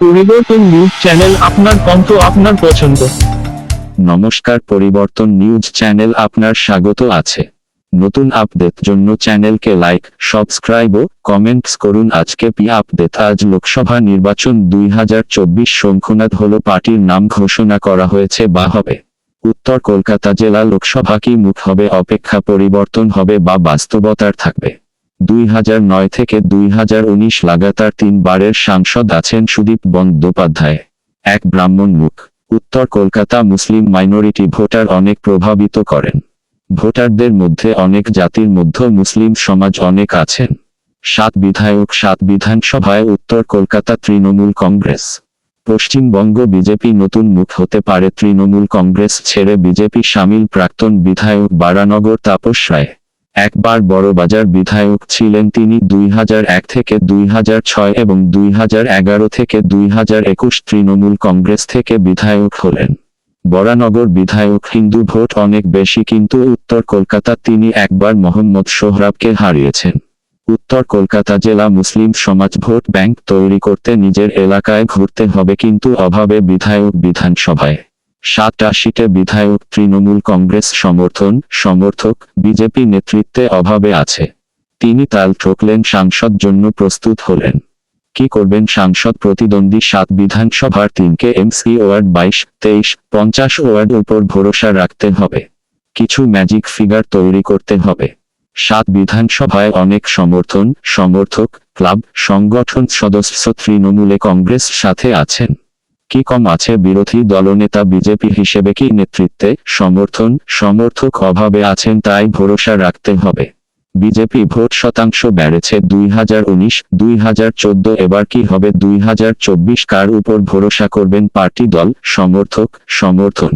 পরিবর্তন news channel আপনার কণ্ঠ আপনার পছন্দ। নমস্কার, পরিবর্তন নিউজ চ্যানেল আপনার স্বাগত আছে। নতুন আপডেট জন্য চ্যানেলকে লাইক, সাবস্ক্রাইব ও কমেন্টস করুন। আজকে পি আপডেট, আজ লোকসভা নির্বাচন দুই হাজার চব্বিশ শঙ্খনাথ হল পার্টির নাম ঘোষণা করা হয়েছে বা হবে। উত্তর কলকাতা জেলা লোকসভা কি মুখ হবে, অপেক্ষা পরিবর্তন হবে বা বাস্তবতার থাকবে। দুই হাজার নয় থেকে দুই হাজার উনিশ লাগাতার তিনবারের সাংসদ আছেন সুদীপ বন্দ্যোপাধ্যায়। এক ব্রাহ্মণ মুখ। উত্তর কলকাতা মুসলিম মাইনরিটি ভোটার অনেক প্রভাবিত করেন। ভোটারদের মধ্যে অনেক জাতির মধ্যে মুসলিম সমাজ অনেক আছেন। সাত বিধায়ক, সাত বিধানসভায় উত্তর কলকাতা তৃণমূল কংগ্রেস। পশ্চিমবঙ্গ বিজেপি নতুন মুখ হতে পারে তৃণমূল কংগ্রেস ছেড়ে বিজেপি সামিল প্রাক্তন বিধায়ক বারানগর তাপস রায়। একবার বড়বাজার বিধায়ক ছিলেন তিনি দুই থেকে দুই এবং দুই হাজার এগারো থেকে দুই তৃণমূল কংগ্রেস থেকে বিধায়ক হলেন। বরানগর বিধায়ক হিন্দু ভোট অনেক বেশি কিন্তু উত্তর কলকাতা তিনি একবার মোহাম্মদ সোহরাবকে হারিয়েছেন। উত্তর কলকাতা জেলা মুসলিম সমাজ ভোট ব্যাংক তৈরি করতে নিজের এলাকায় ঘুরতে হবে কিন্তু অভাবে বিধায়ক বিধানসভায় সিটে বিধায়ক তৃণমূল কংগ্রেস সমর্থন, সমর্থক, বিজেপি নেতৃত্বে অভাবে আছে। তিনি তাল ঠকলেন সাংসদ জন্য প্রস্তুত হলেন। কি করবেন সাংসদ প্রতিদ্বন্দ্বী সাত বিধানসভার তিনকে এমসি ওয়ার্ড বাইশ, তেইশ, পঞ্চাশ ওয়ার্ড উপর ভরসা রাখতে হবে। কিছু ম্যাজিক ফিগার তৈরি করতে হবে। সাত বিধানসভায় অনেক সমর্থন, সমর্থক, ক্লাব, সংগঠন সদস্য তৃণমূলে কংগ্রেস সাথে আছেন। কি কম আছে বিরোধী দলনেতা বিজেপি হিসেবে কি নেতৃত্বে, সমর্থন, সমর্থক অভাবে আছেন তাই ভরসা রাখতে হবে। বিজেপি ভোট শতাংশ বেড়েছে দুই হাজার উনিশ, দুই হাজার চোদ্দ, এবার কি হবে দুই হাজার চব্বিশ, কার উপর ভরসা করবেন পার্টি দল, সমর্থক, সমর্থন?